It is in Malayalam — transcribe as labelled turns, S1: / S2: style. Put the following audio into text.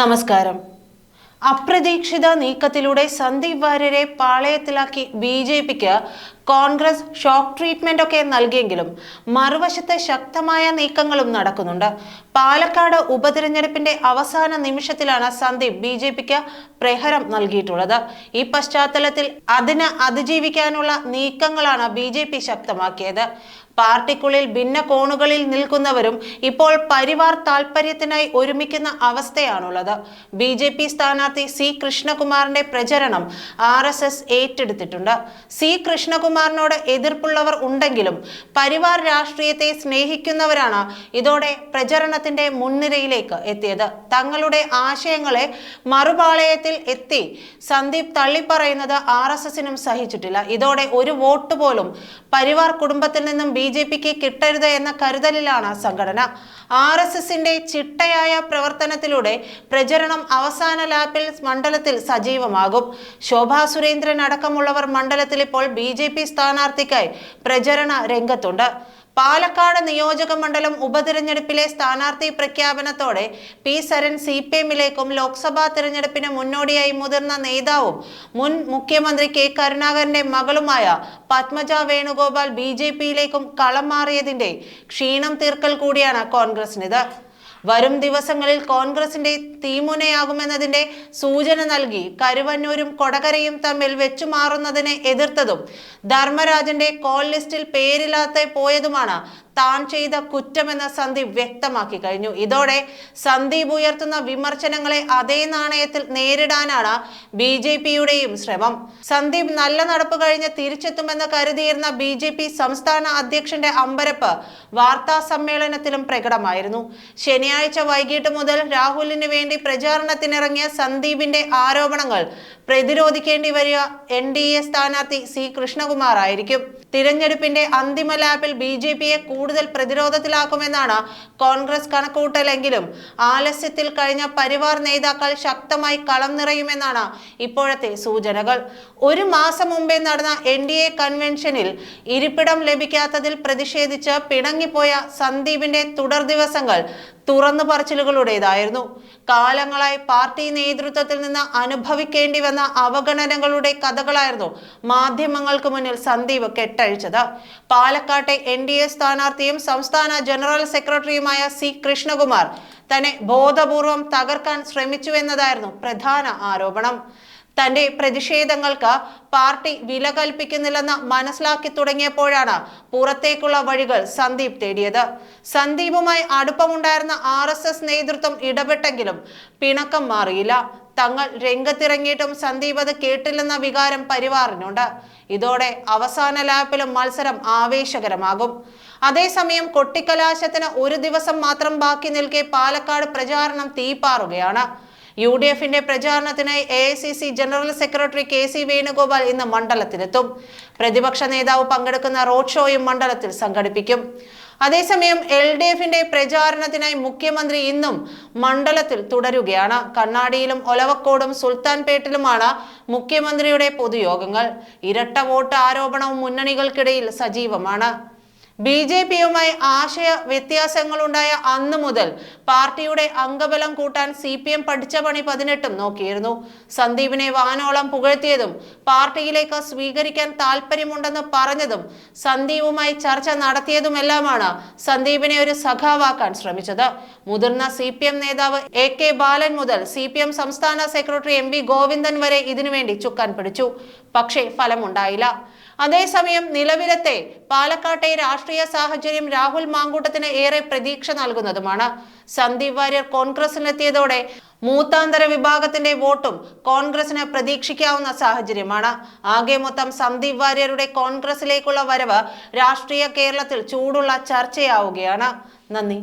S1: നമസ്കാരം. അപ്രതീക്ഷിത നീക്കത്തിലൂടെ സന്ദീപ് വാര്യരെ പാളയത്തിലാക്കി ബി ജെ പിക്ക് കോൺഗ്രസ് ഷോക്ക് ട്രീറ്റ്മെന്റ് ഒക്കെ നൽകിയെങ്കിലും മറുവശത്ത് ശക്തമായ നീക്കങ്ങളും നടക്കുന്നുണ്ട്. പാലക്കാട് ഉപതിരഞ്ഞെടുപ്പിന്റെ അവസാന നിമിഷത്തിലാണ് സന്ദീപ് ബി ജെ പിക്ക് പ്രഹരം നൽകിയിട്ടുള്ളത്. ഈ പശ്ചാത്തലത്തിൽ അതിന് അതിജീവിക്കാനുള്ള നീക്കങ്ങളാണ് ബി ജെ പി ശക്തമാക്കിയത്. പാർട്ടിക്കുള്ളിൽ ഭിന്ന കോണുകളിൽ നിൽക്കുന്നവരും ഇപ്പോൾ പരിവാർ താൽപര്യത്തിനായി ഒരുമിക്കുന്ന അവസ്ഥയാണുള്ളത്. ബി ജെ പി സ്ഥാനാർത്ഥി സി കൃഷ്ണകുമാറിന്റെ പ്രചരണം ആർ എസ് എസ് ഏറ്റെടുത്തിട്ടുണ്ട്. സി കൃഷ്ണകുമാറിനോട് എതിർപ്പുള്ളവർ ഉണ്ടെങ്കിലും പരിവാർ രാഷ്ട്രീയത്തെ സ്നേഹിക്കുന്നവരാണ് ഇതോടെ പ്രചരണത്തിന്റെ മുൻനിരയിലേക്ക് എത്തിയത്. തങ്ങളുടെ ആശയങ്ങളെ മറുപാളയത്തിൽ എത്തി സന്ദീപ് തള്ളിപ്പറയുന്നത് ആർ എസ് എസിനും സഹിച്ചിട്ടില്ല. ഇതോടെ ഒരു വോട്ട് പോലും പരിവാർ കുടുംബത്തിൽ നിന്നും ബി ജെ പിക്ക് കിട്ടരുത് എന്ന കരുതലിലാണ് സംഘടന. ആർ എസ് എസിന്റെ ചിട്ടയായ പ്രവർത്തനത്തിലൂടെ പ്രചരണം അവസാന ലാപ്പിൽ മണ്ഡലത്തിൽ സജീവമാകും. ശോഭാ സുരേന്ദ്രൻ അടക്കമുള്ളവർ മണ്ഡലത്തിൽ ഇപ്പോൾ ബി ജെ പി സ്ഥാനാർത്ഥിക്കായി പ്രചരണ രംഗത്തുണ്ട്. പാലക്കാട് നിയോജക മണ്ഡലം ഉപതിരഞ്ഞെടുപ്പിലെ സ്ഥാനാർത്ഥി പ്രഖ്യാപനത്തോടെ പി സരൺ സി പി എമ്മിലേക്കും ലോക്സഭാ തിരഞ്ഞെടുപ്പിന് മുന്നോടിയായി മുതിർന്ന നേതാവും മുൻ മുഖ്യമന്ത്രി കെ കരുണാകരന്റെ മകളുമായ പത്മജ വേണുഗോപാൽ ബി ജെ പിയിലേക്കും കളം മാറിയതിന്റെ ക്ഷീണം തീർക്കൽ കൂടിയാണ് കോൺഗ്രസിനിത്. വരും ദിവസങ്ങളിൽ കോൺഗ്രസിന്റെ തീമുനയാകുമെന്നതിന്റെ സൂചന നൽകി കരുവന്നൂരും കൊടകരയും തമ്മിൽ വെച്ചുമാറുന്നതിനെ എതിർത്തതും ധർമ്മരാജന്റെ കോൾ ലിസ്റ്റിൽ പേരില്ലാതെ പോയതുമാണ് താൻ ചെയ്ത കുറ്റമെന്ന് സന്ദീപ് വ്യക്തമാക്കി കഴിഞ്ഞു. ഇതോടെ സന്ദീപ് ഉയർത്തുന്ന വിമർശനങ്ങളെ അതേ നാണയത്തിൽ നേരിടാനാണ് ബി ജെ പിയുടെയും ശ്രമം. സന്ദീപ് നല്ല നടപ്പ് കഴിഞ്ഞ് തിരിച്ചെത്തുമെന്ന് കരുതിയിരുന്ന ബി ജെ പി സംസ്ഥാന അധ്യക്ഷന്റെ അമ്പരപ്പ് വാർത്താ സമ്മേളനത്തിലും പ്രകടമായിരുന്നു. ശനിയാഴ്ച വൈകിട്ട് മുതൽ രാഹുലിന് വേണ്ടി പ്രചാരണത്തിനിറങ്ങിയ സന്ദീപിന്റെ ആരോപണങ്ങൾ പ്രതിരോധിക്കേണ്ടി വരിക എൻ ഡി എ സ്ഥാനാർത്ഥി സി കൃഷ്ണകുമാർ ആയിരിക്കും. തിരഞ്ഞെടുപ്പിന്റെ അന്തിമ ലാപ്പിൽ ബി ജെ പിയെ കൂടുതൽ പ്രതിരോധത്തിലാക്കുമെന്നാണ് കോൺഗ്രസ് കണക്കുകൂട്ടലെങ്കിലും ആലസ്യത്തിൽ കഴിഞ്ഞ പരിവാർ നേതാക്കൾ ശക്തമായി കളം നിറയുമെന്നാണ് ഇപ്പോഴത്തെ സൂചനകൾ. ഒരു മാസം മുമ്പേ നടന്ന എൻ ഡി എ കൺവെൻഷനിൽ ഇരിപ്പിടം ലഭിക്കാത്തതിൽ പ്രതിഷേധിച്ച് പിണങ്ങിപ്പോയ സന്ദീപിന്റെ തുടർ ദിവസങ്ങൾ തുറന്നു പറച്ചിലുകളുടേതായിരുന്നു. കാലങ്ങളായി പാർട്ടി നേതൃത്വത്തിൽ നിന്ന് അനുഭവിക്കേണ്ടി വന്ന അവഗണനകളുടെ കഥകളായിരുന്നു മാധ്യമങ്ങൾക്ക് മുന്നിൽ സന്ദീപ് കെട്ടഴിച്ചത്. പാലക്കാട്ടെ എൻ ഡി എ സ്ഥാനാർത്ഥിയും സംസ്ഥാന ജനറൽ സെക്രട്ടറിയുമായ സി കൃഷ്ണകുമാർ തന്നെ ബോധപൂർവം തകർക്കാൻ ശ്രമിച്ചുവെന്നതായിരുന്നു പ്രധാന ആരോപണം. തന്റെ പ്രതിഷേധങ്ങൾക്ക് പാർട്ടി വില കൽപ്പിക്കുന്നില്ലെന്ന് മനസ്സിലാക്കി തുടങ്ങിയപ്പോഴാണ് പുറത്തേക്കുള്ള വഴികൾ സന്ദീപ് തേടിയത്. സന്ദീപുമായി അടുപ്പമുണ്ടായിരുന്ന ആർ എസ് എസ് നേതൃത്വം ഇടപെട്ടെങ്കിലും പിണക്കം മാറിയില്ല. തങ്ങൾ രംഗത്തിറങ്ങിയിട്ടും സന്ദീപ് അത് കേട്ടില്ലെന്ന വികാരം പരിവാറിനുണ്ട്. ഇതോടെ അവസാന ലാപ്പിലും മത്സരം ആവേശകരമാകും. അതേസമയം കൊട്ടിക്കലാശത്തിന് ഒരു ദിവസം മാത്രം ബാക്കി നിൽക്കെ പാലക്കാട് പ്രചാരണം തീപ്പാറുകയാണ്. യു ഡി എഫിന്റെ പ്രചാരണത്തിനായി A I C C general secretary K C Venugopal ഇന്ന് മണ്ഡലത്തിലെത്തും. പ്രതിപക്ഷ നേതാവ് പങ്കെടുക്കുന്ന റോഡ് ഷോയും മണ്ഡലത്തിൽ സംഘടിപ്പിക്കും. അതേസമയം എൽ ഡി എഫിന്റെ പ്രചാരണത്തിനായി മുഖ്യമന്ത്രി ഇന്നും മണ്ഡലത്തിൽ തുടരുകയാണ്. കണ്ണാടിയിലും ഒലവക്കോടും സുൽത്താൻപേട്ടിലുമാണ് മുഖ്യമന്ത്രിയുടെ പൊതുയോഗങ്ങൾ. ഇരട്ട വോട്ട് ആരോപണവും മുന്നണികൾക്കിടയിൽ സജീവമാണ്. ബി ജെ പിയുമായി ആശയ വ്യത്യാസങ്ങളുണ്ടായ അന്നു മുതൽ പാർട്ടിയുടെ അംഗബലം കൂട്ടാൻ സി പി എം പഠിച്ച പണി പതിനെട്ടും നോക്കിയിരുന്നു. സന്ദീപിനെ വാനോളം പുകഴ്ത്തിയതും പാർട്ടിയിലേക്ക് സ്വീകരിക്കാൻ താല്പര്യമുണ്ടെന്ന് പറഞ്ഞതും സന്ദീപുമായി ചർച്ച നടത്തിയതുമെല്ലാമാണ് സന്ദീപിനെ ഒരു സഖാവാക്കാൻ ശ്രമിച്ചത്. മുതിർന്ന സി പി എം നേതാവ് എ കെ ബാലൻ മുതൽ സി പി എം സംസ്ഥാന സെക്രട്ടറി എം വി ഗോവിന്ദൻ വരെ ഇതിനുവേണ്ടി ചുക്കാൻ പിടിച്ചു. പക്ഷേ ഫലമുണ്ടായില്ല. അതേസമയം നിലവിലത്തെ പാലക്കാട്ടെ രാഷ്ട്രീയ സാഹചര്യം രാഹുൽ മാങ്കൂട്ടത്തിന് ഏറെ പ്രതീക്ഷ നൽകുന്നതുമാണ്. സന്ദീപ് വാര്യർ കോൺഗ്രസിലെത്തിയതോടെ മൂത്താന്തര വിഭാഗത്തിന്റെ വോട്ടും കോൺഗ്രസിന് പ്രതീക്ഷിക്കാവുന്ന സാഹചര്യമാണ്. ആകെ മൊത്തം സന്ദീപ് വാര്യരുടെ കോൺഗ്രസിലേക്കുള്ള വരവ് രാഷ്ട്രീയ കേരളത്തിൽ ചൂടുള്ള ചർച്ചയാവുകയാണ്. നന്ദി.